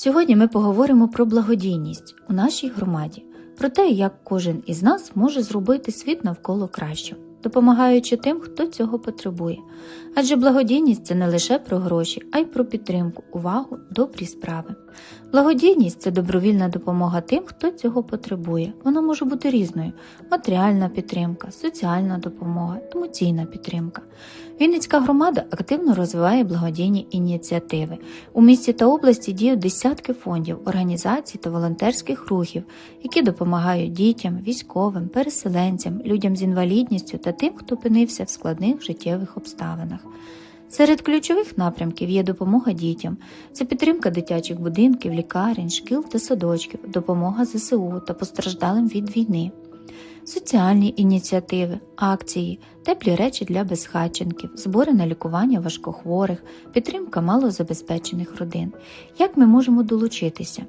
Сьогодні ми поговоримо про благодійність у нашій громаді, про те, як кожен із нас може зробити світ навколо кращим, допомагаючи тим, хто цього потребує. Адже благодійність це не лише про гроші, а й про підтримку, увагу, добрі справи. Благодійність це добровільна допомога тим, хто цього потребує. Вона може бути різною: матеріальна підтримка, соціальна допомога, емоційна підтримка. Вінницька громада активно розвиває благодійні ініціативи. У місті та області діють десятки фондів, організацій та волонтерських рухів, які допомагають дітям, військовим, переселенцям, людям з інвалідністю та тим, хто опинився в складних життєвих обставинах. Серед ключових напрямків є допомога дітям, це підтримка дитячих будинків, лікарень, шкіл та садочків, допомога ЗСУ та постраждалим від війни, соціальні ініціативи, акції, теплі речі для безхатченків, збори на лікування важкохворих, підтримка малозабезпечених родин. Як ми можемо долучитися?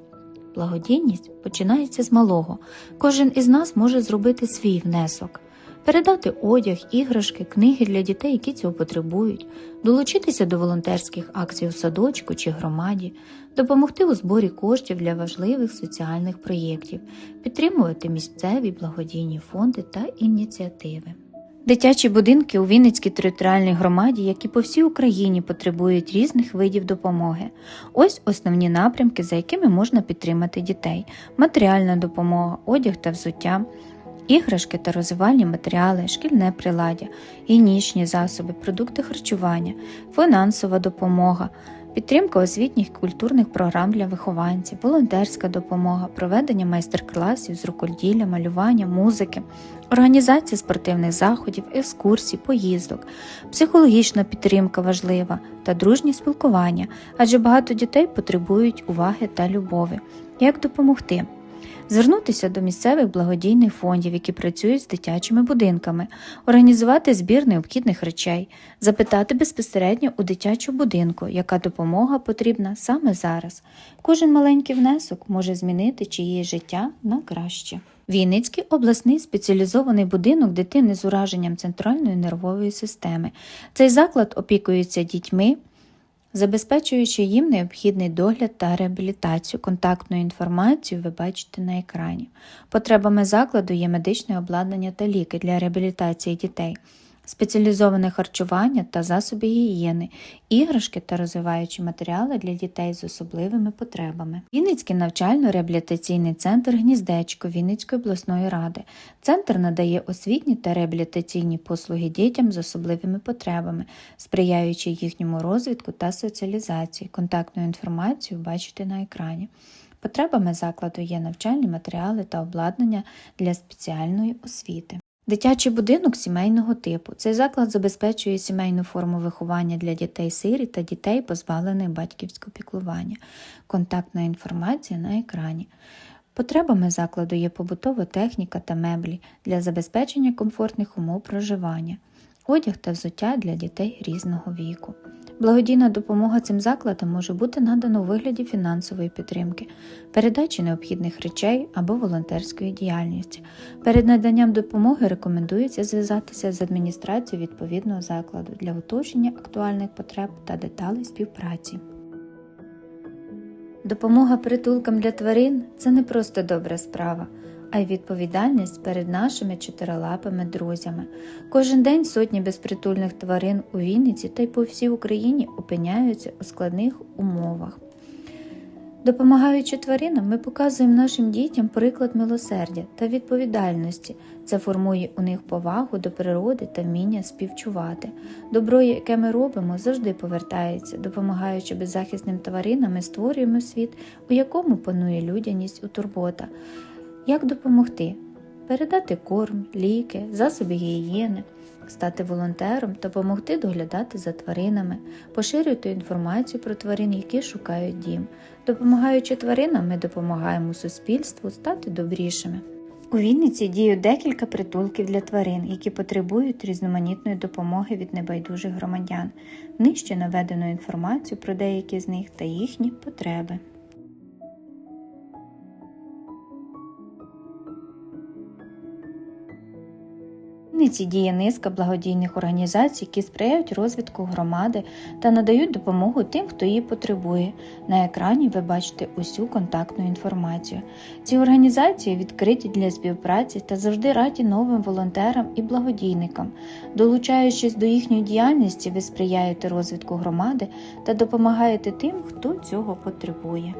Благодійність починається з малого. Кожен із нас може зробити свій внесок. Передати одяг, іграшки, книги для дітей, які цього потребують, долучитися до волонтерських акцій у садочку чи громаді, допомогти у зборі коштів для важливих соціальних проєктів, підтримувати місцеві благодійні фонди та ініціативи. Дитячі будинки у Вінницькій територіальній громаді, як і по всій Україні, потребують різних видів допомоги. Ось основні напрямки, за якими можна підтримати дітей: матеріальна допомога, одяг та взуття. Іграшки та розвивальні матеріали, шкільне приладдя, гігієнічні засоби, продукти харчування, фінансова допомога, підтримка освітніх культурних програм для вихованців, волонтерська допомога, проведення майстер-класів з рукоділля, малювання, музики, організація спортивних заходів, екскурсій, поїздок, психологічна підтримка важлива та дружні спілкування, адже багато дітей потребують уваги та любові. Як допомогти? Звернутися до місцевих благодійних фондів, які працюють з дитячими будинками, організувати збір необхідних речей, запитати безпосередньо у дитячому будинку, яка допомога потрібна саме зараз. Кожен маленький внесок може змінити чиєї життя на краще. Вінницький обласний спеціалізований будинок дитини з ураженням центральної нервової системи. Цей заклад опікується дітьми забезпечуючи їм необхідний догляд та реабілітацію. Контактну інформацію ви бачите на екрані. Потребами закладу є медичне обладнання та ліки для реабілітації дітей спеціалізоване харчування та засоби гігієни, іграшки та розвиваючі матеріали для дітей з особливими потребами. Вінницький навчально-реабілітаційний центр Гніздечко Вінницької обласної ради. Центр надає освітні та реабілітаційні послуги дітям з особливими потребами, сприяючи їхньому розвитку та соціалізації. Контактну інформацію бачите на екрані. Потребами закладу є навчальні матеріали та обладнання для спеціальної освіти. Дитячий будинок сімейного типу. Цей заклад забезпечує сімейну форму виховання для дітей сирі та дітей, позбавлених батьківського піклування. Контактна інформація на екрані. Потребами закладу є побутова техніка та меблі для забезпечення комфортних умов проживання, одяг та взуття для дітей різного віку. Благодійна допомога цим закладам може бути надана у вигляді фінансової підтримки, передачі необхідних речей або волонтерської діяльності. Перед наданням допомоги рекомендується зв'язатися з адміністрацією відповідного закладу для уточнення актуальних потреб та деталей співпраці. Допомога притулкам для тварин це не просто добра справа а й відповідальність перед нашими чотирилапими друзями. Кожен день сотні безпритульних тварин у Вінниці та й по всій Україні опиняються у складних умовах. Допомагаючи тваринам, ми показуємо нашим дітям приклад милосердя та відповідальності. Це формує у них повагу до природи та вміння співчувати. Добро, яке ми робимо, завжди повертається. Допомагаючи беззахисним тваринам, ми створюємо світ, у якому панує людяність у турбота. Як допомогти? Передати корм, ліки, засоби гігієни, стати волонтером, допомогти доглядати за тваринами, поширювати інформацію про тварин, які шукають дім. Допомагаючи тваринам, ми допомагаємо суспільству стати добрішими. У Вінниці діють декілька притулків для тварин, які потребують різноманітної допомоги від небайдужих громадян. Нижче наведено інформацію про деякі з них та їхні потреби. Вінниці діє низка благодійних організацій, які сприяють розвитку громади та надають допомогу тим, хто її потребує. На екрані ви бачите усю контактну інформацію. Ці організації відкриті для співпраці та завжди раді новим волонтерам і благодійникам. Долучаючись до їхньої діяльності, ви сприяєте розвитку громади та допомагаєте тим, хто цього потребує.